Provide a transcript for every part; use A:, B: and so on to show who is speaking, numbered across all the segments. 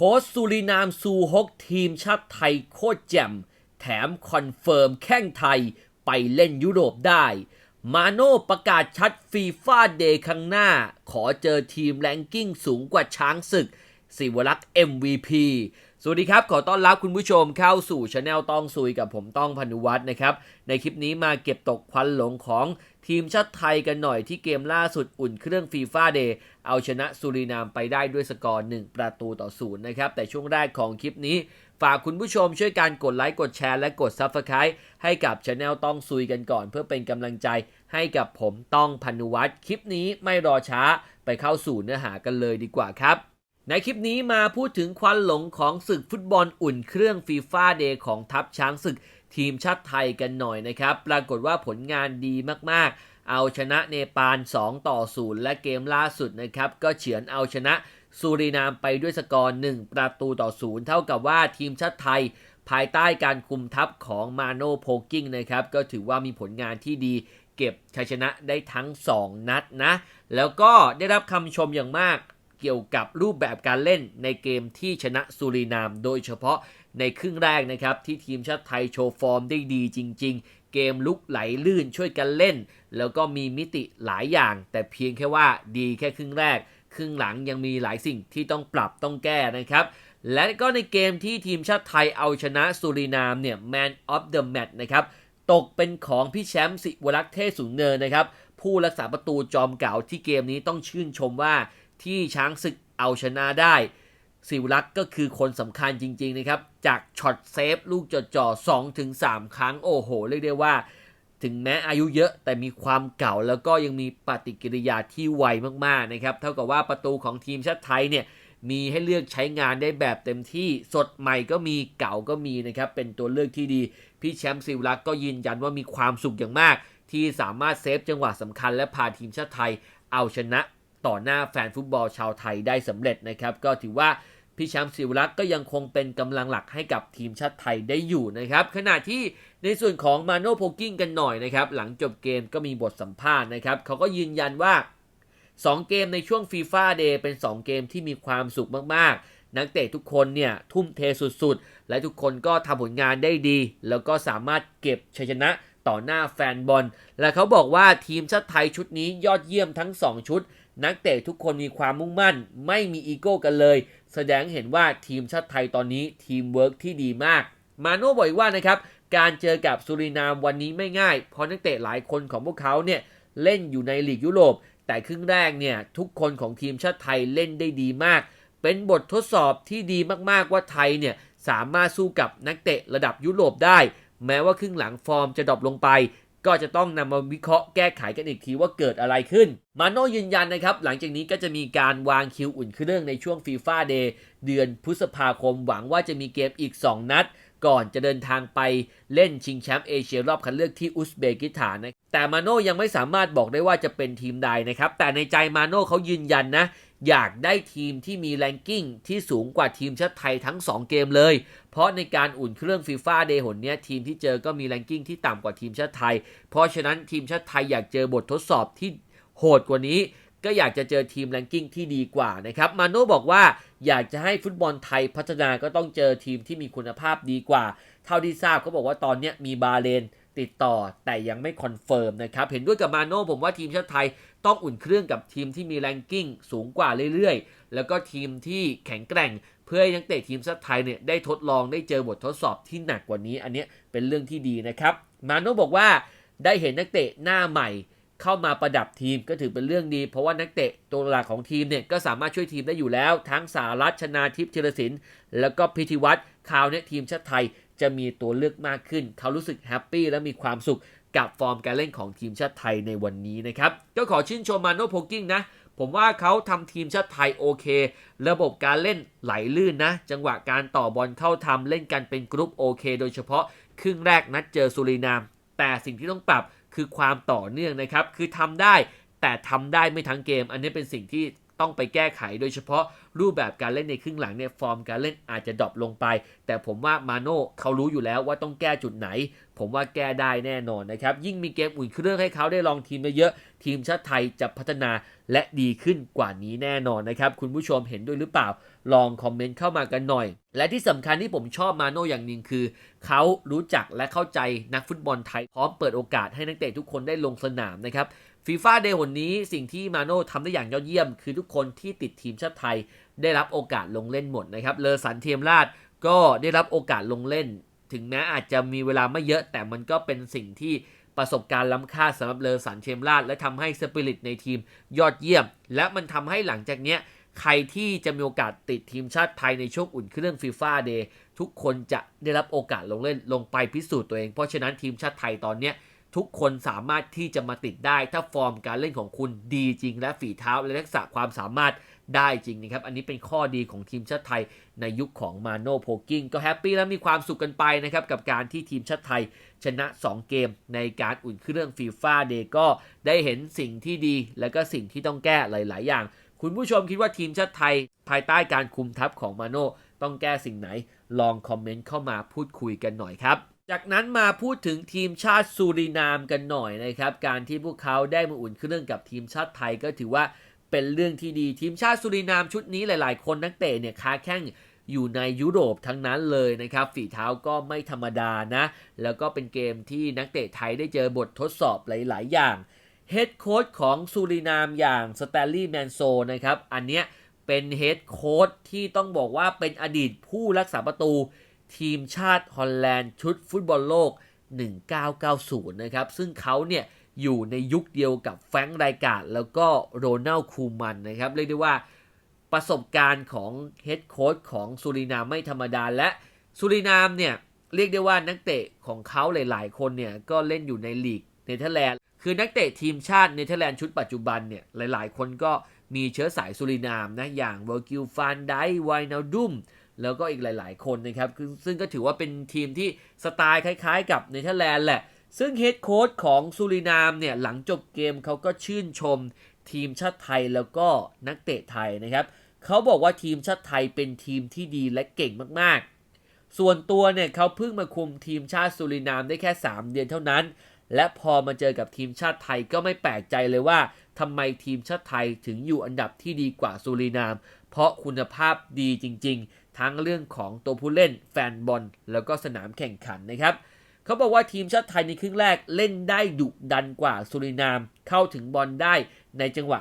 A: โค้ชสุรินามซูฮกทีมชาติไทยโคตรแจ่ม แถมคอนเฟิร์มแข้งไทยไปเล่นยุโรปได้ มาโน่ประกาศชัดฟีฟ่าเดย์ครั้งหน้า ขอเจอทีมแรงกิ้งสูงกว่าช้างศึก สิวรักษ์ MVP สวัสดีครับ ขอต้อนรับคุณผู้ชมเข้าสู่ช anel ต้องซุยกับผมต้องพนุวัฒน์นะครับ ในคลิปนี้มาเก็บตกควันหลงของทีมชาติไทยกันหน่อยที่เกมล่าสุดอุ่นเครื่องฟีฟ่าเดย์เอาชนะสุรินามไปได้ด้วยสกอร์ 1 ประตูต่อศูนย์นะครับ แต่ช่วงแรกของคลิปนี้ ฝากคุณผู้ชมช่วยการกดไลค์กดแชร์และกด Subscribe ให้กับช anel ต้องซุยกันก่อน เพื่อเป็นกำลังใจให้กับผมต้องพนุวัฒน์คลิปนี้ไม่รอช้าไปเข้าสู่เนื้อหากันเลยดีกว่าครับ ในคลิปนี้มาพูดถึงควันหลงของศึกฟุตบอลอุ่นเครื่องฟีฟ่าเดย์ของทัพช้างศึกทีมชาติไทยกันหน่อยนะครับ ปรากฏว่าผลงานดีมากๆ เอาชนะเนปาล 2 ต่อ 0 และเกมล่าสุดนะครับ ก็เฉือนเอาชนะสุรินามไปด้วยสกอร์ 1 ประตูต่อ 0 เท่ากับว่าทีมชาติไทย ภายใต้การคุมทัพของมาโนโพกิ้งนะครับ ก็ถือว่ามีผลงานที่ดีเก็บชัยชนะได้ทั้ง 2 นัดนะ แล้วก็ได้รับคำชมอย่างมาก เกี่ยวกับรูปแบบการเล่นในเกมที่ชนะสุรินาม โดยเฉพาะในครึ่งแรกนะครับ ที่ทีมชาติไทยโชว์ฟอร์มได้ดีจริง ๆ เกมลุกไหลลื่นช่วยกันเล่น แล้วก็มีมิติหลายอย่าง แต่เพียงแค่ว่าดีแค่ครึ่งแรก ครึ่งหลังยังมีหลายสิ่งที่ต้องปรับต้องแก้นะครับและก็ในเกมที่ทีมชาติไทยเอาชนะสุรินามเนี่ย Man of the Match นะครับตกเป็นของพี่แชมป์สิวรักษ์เทศสูงเนินนะครับ ผู้รักษาประตูจอมเก่าที่เกมนี้ต้องชื่นชมว่า ที่ช้างศึกเอาชนะได้ สิวรักษ์ก็คือคนสำคัญจริงๆนะครับ จากช็อตเซฟลูกจ่อๆ2ถึง3ครั้งโอ้โห เรียกได้ว่า ถึงแม้อายุเยอะแต่มีความเก่าแล้วก็ยังมีปฏิกิริยาที่ไวมากๆนะครับ เท่ากับว่าประตูของทีมชาติไทยเนี่ยมีให้เลือกใช้งานได้แบบเต็มที่สดใหม่ก็มีเก่าก็มีนะครับ เป็นตัวเลือกที่ดี พี่แชมป์สิวรักษ์ก็ยืนยันว่ามีความสุขอย่างมาก ที่สามารถเซฟจังหวะสำคัญและพาทีมชาติไทยเอาชนะ ต่อหน้าแฟนฟุตบอลชาวไทยได้สำเร็จนะครับ ก็ถือว่าพี่แชมป์สิวรักษ์ก็ยังคงเป็นกำลังหลักให้กับทีมชาติไทยได้อยู่นะครับ ขณะที่ในส่วนของมาโนโพกิ้งกันหน่อยนะครับ หลังจบเกมก็มีบทสัมภาษณ์นะครับ เขาก็ยืนยันว่า 2 เกมในช่วงฟีฟ่าเดย์เป็น 2 เกมที่มีความสุขมากๆ นักเตะทุกคนเนี่ยทุ่มเทสุดๆ และทุกคนก็ทำผลงานได้ดี แล้วก็สามารถเก็บชัยชนะต่อหน้าแฟนบอล และเขาบอกว่าทีมชาติไทยชุดนี้ยอดเยี่ยมทั้ง 2 ชุด นักเตะทุกคนมีความมุ่งมั่น ไม่มีอีโก้กันเลย แสดงเห็นว่าทีมชาติไทยตอนนี้ทีมเวิร์กที่ดีมาก มาโน่บอกอีกว่านะครับการเจอกับสุรินามวันนี้ไม่ง่าย เพราะนักเตะหลายคนของพวกเขาเนี่ยเล่นอยู่ในลีกยุโรป แต่ครึ่งแรกเนี่ยทุกคนของทีมชาติไทยเล่นได้ดีมาก เป็นบททดสอบที่ดีมากๆว่าไทยเนี่ยสามารถสู้กับนักเตะระดับยุโรปได้ แม้ว่าครึ่งหลังฟอร์มจะดรอปลงไป ก็จะต้องนำมาวิเคราะห์แก้ไขกันอีกทีว่าเกิดอะไรขึ้น มาโน่ยืนยันนะครับ หลังจากนี้ก็จะมีการวางคิวอุ่นเครื่องในช่วงฟีฟ่าเดย์เดือนพฤษภาคมหวังว่าจะมีเกมอีก 2 นัด ก่อนจะเดินทางไปเล่นชิงแชมป์เอเชียรอบคัดเลือกที่อุซเบกิสถานนะแต่มาโน่ยังไม่สามารถบอกได้ว่าจะเป็นทีมใดนะครับ แต่ในใจมาโน่เขายืนยันนะ อยากได้ทีมที่มีแรงกิ้งที่สูงกว่าทีมชาติไทยทั้ง 2 เกมเลย เพราะในการอุ่นเครื่องฟีฟ่าเดย์หนเนี้ยทีมที่เจอก็มีแรงกิ้งที่ต่ำกว่าทีมชาติไทย เพราะฉะนั้นทีมชาติไทยอยากเจอบททดสอบที่โหดกว่านี้ ก็อยากจะเจอทีมแรงกิ้งที่ดีกว่านะครับมาโน่บอกว่าอยากจะให้ฟุตบอลไทยพัฒนาก็ต้องเจอทีมที่มีคุณภาพดีกว่า เท่าที่ทราบเขาบอกว่าตอนนี้มีบาเลนติดต่อแต่ยังไม่คอนเฟิร์มนะครับ เห็นด้วยกับมาโน่ผมว่าทีมชาติไทยต้องอุ่นเครื่องกับทีมที่มีแรงกิ้งสูงกว่าเรื่อยๆ แล้วก็ทีมที่แข็งแกร่ง เพื่อให้นักเตะทีมชาติไทยเนี่ยได้ทดลองได้เจอบททดสอบที่หนักกว่านี้ อันนี้เป็นเรื่องที่ดีนะครับ มาโน่บอกว่าได้เห็นนักเตะหน้าใหม่ เข้ามาประดับทีมก็ถือเป็นเรื่องดี เพราะว่านักเตะตัวหลักของทีมเนี่ยก็สามารถช่วยทีมได้อยู่แล้ว ทั้งสารัตชนาทิพย์ธีรศิลป์แล้วก็พิธีวัตรคราวนี้ทีมชาติไทยจะมีตัวเลือกมากขึ้น เขารู้สึกแฮปปี้และมีความสุขกับฟอร์มการเล่นของทีมชาติไทยในวันนี้นะครับ ก็ขอชื่นชมมาโนโพกิ้งนะ ผมว่าเขาทำทีมชาติไทยโอเค ระบบการเล่นไหลลื่นนะ จังหวะการต่อบอลเข้าทำเล่นกันเป็นกรุ๊ปโอเค โดยเฉพาะครึ่งแรกนัดเจอสุรินาม แต่สิ่งที่ต้องปรับ คือความต่อเนื่องนะครับ คือทำได้แต่ทำได้ไม่ทั้งเกม อันนี้เป็นสิ่งที่ต้องไปแก้ไข โดยเฉพาะรูปแบบการเล่นในครึ่งหลังเนี่ยฟอร์มการเล่นอาจจะดรอปลงไป แต่ผมว่ามาโน่เขารู้อยู่แล้วว่าต้องแก้จุดไหน ผมว่าแก้ได้แน่นอนนะครับ ยิ่งมีเกมอุ่นเครื่องให้เขาได้ลองทีมเยอะ ทีมชาติไทยจะพัฒนาและดีขึ้นกว่านี้แน่นอนนะครับ คุณผู้ชมเห็นด้วยหรือเปล่า ลองคอมเมนต์เข้ามากันหน่อย และที่สำคัญที่ผมชอบมาโน่อย่างหนึ่งคือ เขารู้จักและเข้าใจนักฟุตบอลไทย พร้อมเปิดโอกาสให้นักเตะทุกคนได้ลงสนามนะครับฟีฟ่าเดย์วันนี้สิ่งที่มาโน่ทำได้อย่างยอดเยี่ยม คือทุกคนที่ติดทีมชาติไทย ได้รับโอกาสลงเล่นหมดนะครับเลอสันเทียมราช ก็ได้รับโอกาสลงเล่น ถึงแม้อาจจะมีเวลาไม่เยอะ แต่มันก็เป็นสิ่งที่ประสบการณ์ล้ำค่าสำหรับเลอสันเทียมราชและทำให้สปิริตในทีมยอดเยี่ยม และมันทำให้หลังจากเนี้ยใครที่จะมีโอกาสติดทีมชาติไทยในช่วงอุ่นเครื่องฟีฟ่าเดย์ทุกคนจะได้รับโอกาสลงเล่นลงไปพิสูจน์ตัวเอง เพราะฉะนั้นทีมชาติไทยตอนเนี้ยทุกคนสามารถที่จะมาติดได้ ถ้าฟอร์มการเล่นของคุณดีจริงและฝีเท้าและทักษะความสามารถ ได้จริงนะครับ อันนี้เป็นข้อดีของทีมชาติไทยในยุคของมาโนโพกิ้งก็แฮปปี้และมีความสุขกันไปนะครับ กับการที่ทีมชาติไทยชนะ 2 เกมในการอุ่นเครื่องฟีฟ่าเดย์ก็ได้เห็นสิ่งที่ดี และก็สิ่งที่ต้องแก้หลาย ๆ อย่าง คุณผู้ชมคิดว่าทีมชาติไทย ภายใต้การคุมทัพของมาโน่ต้องแก้สิ่งไหน ลองคอมเมนต์เข้ามาพูดคุยกันหน่อยครับจากนั้นมาพูดถึงทีมชาติซูรินามกันหน่อยนะครับ การที่พวกเขาได้มาอุ่นเครื่องกับทีมชาติไทยก็ถือว่า เป็นเรื่องที่ดีทีมชาติซูรินามชุดนี้หลาย ๆ คนนักเตะเนี่ยค้าแข้งอยู่ในยุโรปทั้งนั้นเลยนะครับ ฝีเท้าก็ไม่ธรรมดานะ แล้วก็เป็นเกมที่นักเตะไทยได้เจอบททดสอบหลาย ๆ อย่างเฮดโค้ชของซูรินามอย่างสแตลลี่แมนโซนะครับ อันเนี้ยเป็นเฮดโค้ชที่ต้องบอกว่าเป็นอดีตผู้รักษาประตู ทีมชาติฮอลแลนด์ชุดฟุตบอลโลก 1990 นะครับ ซึ่งเขาเนี่ย อยู่ในยุคเดียวกับแฟรงค์ไรกาดแล้วก็โรนัลคูมันนะครับ เรียกได้ว่าประสบการณ์ของเฮดโค้ชของซูรินามไม่ธรรมดาและซูรินามเนี่ยเรียกได้ว่านักเตะของเขาหลาย ๆ คนเนี่ยก็เล่นอยู่ในลีกเนเธอร์แลนด์คือนักเตะทีมชาติเนเธอร์แลนด์ชุดปัจจุบันเนี่ยหลาย ๆ คนก็มีเชื้อสายซูรินามนะอย่างเวอร์กิลฟานไดไวนาดุมแล้วก็อีกหลาย ๆ คนนะครับซึ่งก็ถือว่าเป็นทีมที่สไตล์คล้าย ๆ กับเนเธอร์แลนด์แหละ ซึ่งเฮดโค้ชของซูรินามเนี่ยหลังจบเกมเขาก็ชื่นชมทีมชาติไทยแล้วก็นักเตะไทยนะครับ เขาบอกว่าทีมชาติไทยเป็นทีมที่ดีและเก่งมากๆ ส่วนตัวเนี่ยเขาเพิ่งมาคุมทีมชาติสุรินามได้แค่ 3 เดือนเท่านั้น และพอมาเจอกับทีมชาติไทยก็ไม่แปลกใจเลยว่าทำไมทีมชาติไทยถึงอยู่อันดับที่ดีกว่าสุรินาม เพราะคุณภาพดีจริง ๆ ทั้งเรื่องของตัวผู้เล่นแฟนบอลแล้วก็สนามแข่งขันนะครับ เขาบอกว่าทีมชาติไทยในครึ่งแรกเล่นได้ดุดันกว่าสุรินาม เข้าถึงบอลได้ในจังหวะ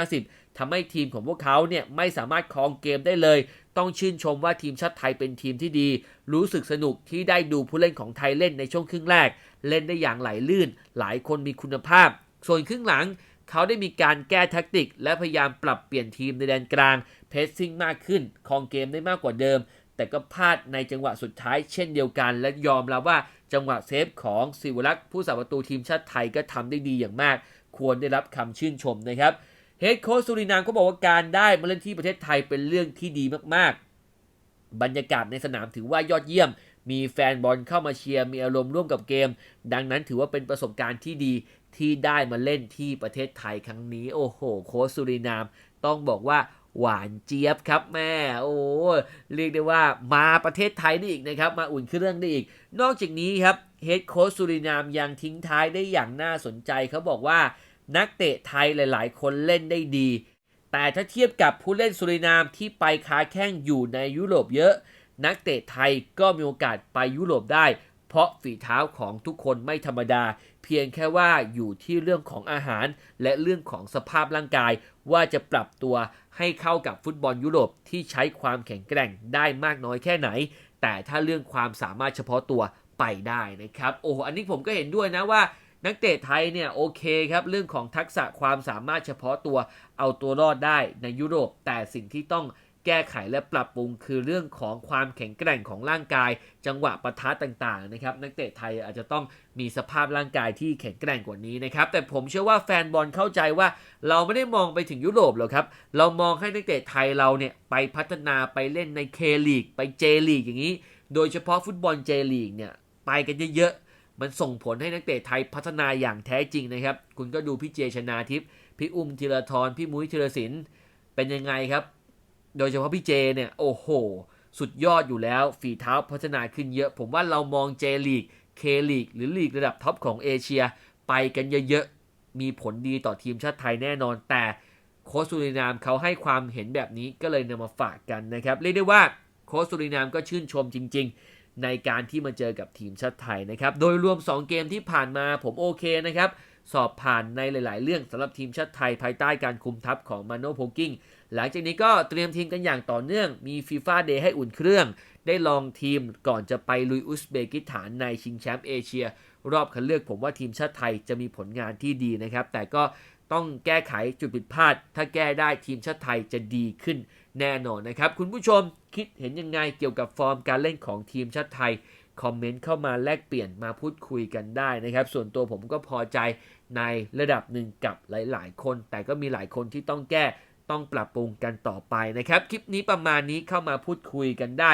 A: 50-50ทำให้ทีมของพวกเขาเนี่ยไม่สามารถครองเกมได้เลย ต้องชื่นชมว่าทีมชาติไทยเป็นทีมที่ดี รู้สึกสนุกที่ได้ดูผู้เล่นของไทยเล่นในช่วงครึ่งแรก เล่นได้อย่างไหลลื่น หลายคนมีคุณภาพ ส่วนครึ่งหลังเขาได้มีการแก้แท็กติก และพยายามปรับเปลี่ยนทีมในแดนกลาง เพสซิ่งมากขึ้นครองเกมได้มากกว่าเดิม แต่ก็พลาดในจังหวะสุดท้ายเช่นเดียวกัน และยอมรับว่า จังหวะเซฟของศิวรักษ์ผู้สาประตูทีมชาติไทยก็ทำได้ดีอย่างมาก ควรได้รับคำชื่นชมนะครับเฮดโค้ชสุรินามก็บอกว่าการได้มาเล่นที่ประเทศไทยเป็นเรื่องที่ดีมากๆ บรรยากาศในสนามถือว่ายอดเยี่ยม มีแฟนบอลเข้ามาเชียร์มีอารมณ์ร่วมกับเกม ดังนั้นถือว่าเป็นประสบการณ์ที่ดีที่ได้มาเล่นที่ประเทศไทยครั้งนี้ โอ้โห โค้ชสุรินามต้องบอกว่า หวานเจี๊ยบครับแม่โอ้เรียกได้ว่ามาประเทศไทยได้อีกนะครับ มาอุ่นเครื่องได้อีก นอกจากนี้ครับเฮดโค้ชสุรินามยังทิ้งท้ายได้อย่างน่าสนใจเขาบอกว่านักเตะไทยหลาย ๆ คนเล่นได้ดี แต่ถ้าเทียบกับผู้เล่นสุรินามที่ไปค้าแข้งอยู่ในยุโรปเยอะ นักเตะไทยก็มีโอกาสไปยุโรปได้ เพราะฝีเท้าของทุกคนไม่ธรรมดา พียงแค่ว่าอยู่ที่เรื่องของอาหาร และเรื่องของสภาพร่างกาย ว่าจะปรับตัวให้เข้ากับฟุตบอลยุโรปที่ใช้ความแข็งแกร่งได้มากน้อยแค่ไหน แต่ถ้าเรื่องความสามารถเฉพาะตัวไปได้นะครับโอ้อันนี้ผมก็เห็นด้วยนะว่านักเตะไทยเนี่ยโอเคครับ เรื่องของทักษะความสามารถเฉพาะตัวเอาตัวรอดได้ในยุโรป แต่สิ่งที่ต้อง แก้ไขและปรับปรุงคือเรื่องของความแข็งแกร่งของร่างกาย จังหวะปะทะต่างๆนะครับนักเตะไทยอาจจะต้องมีสภาพร่างกายที่แข็งแกร่งกว่านี้นะครับแต่ผมเชื่อว่าแฟนบอลเข้าใจว่าเราไม่ได้มองไปถึงยุโรปหรอกครับเรามองให้นักเตะไทยเราเนี่ยไปพัฒนาไปเล่นในเคลีกไปเจลีกอย่างนี้ โดยเฉพาะฟุตบอลเจลีกเนี่ยไปกันเยอะๆมันส่งผลให้นักเตะไทยพัฒนาอย่างแท้จริงนะครับคุณก็ดูพี่เจชนาทิพย์พี่อุ้มธีรทรพี่มุ้ยธีรศิลป์เป็นยังไงครับ โดยเฉพาะพี่เจเนี่ย โอ้โห สุดยอดอยู่แล้ว ฝีเท้าพัฒนาขึ้นเยอะ ผมว่าเรามองเจลีก เคลีก หรือลีกระดับท็อปของเอเชีย ไปกันเยอะๆ มีผลดีต่อทีมชาติไทยแน่นอน แต่โค้ชสุรินามเขาให้ความเห็นแบบนี้ก็เลยนำมาฝากกันนะครับ เรียกได้ว่าโค้ชสุรินามก็ชื่นชมจริง ๆ ในการที่มาเจอกับทีมชาติไทยนะครับ โดยรวม 2 เกมที่ผ่านมาผมโอเคนะครับ สอบผ่านในหลาย ๆ เรื่องสำหรับทีมชาติไทยภายใต้การคุมทัพของมาโนโพกิ้งหลังจากนี้ก็เตรียมทีมกันอย่างต่อเนื่องมีฟีฟ่าเดย์ให้อุ่นเครื่อง ได้ลองทีมก่อนจะไปลุยอุซเบกิสถานในชิงแชมป์เอเชีย รอบคัดเลือกผมว่าทีมชาติไทยจะมีผลงานที่ดีนะครับ แต่ก็ต้องแก้ไขจุดผิดพลาด ถ้าแก้ได้ทีมชาติไทยจะดีขึ้นแน่นอนนะครับ คุณผู้ชมคิดเห็นยังไงเกี่ยวกับฟอร์มการเล่นของทีมชาติไทย คอมเมนต์เข้ามาแลกเปลี่ยนมาพูดคุยกันได้นะครับ ส่วนตัวผมก็พอใจในระดับหนึ่งกับหลาย ๆ คน แต่ก็มีหลายคนที่ต้องแก้ต้องปรับปรุงกันต่อไปนะครับ คลิปนี้ประมาณนี้เข้ามาพูดคุยกันได้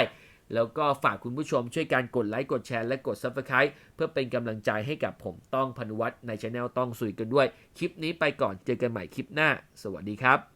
A: แล้วก็ฝากคุณผู้ชมช่วยการกดไลค์กดแชร์และกด Subscribe เพื่อเป็นกำลังใจให้กับผมต้องพนุวัฒน์ในช anel ต้องสุยกันด้วย คลิปนี้ไปก่อนเจอกันใหม่คลิปหน้า สวัสดีครับ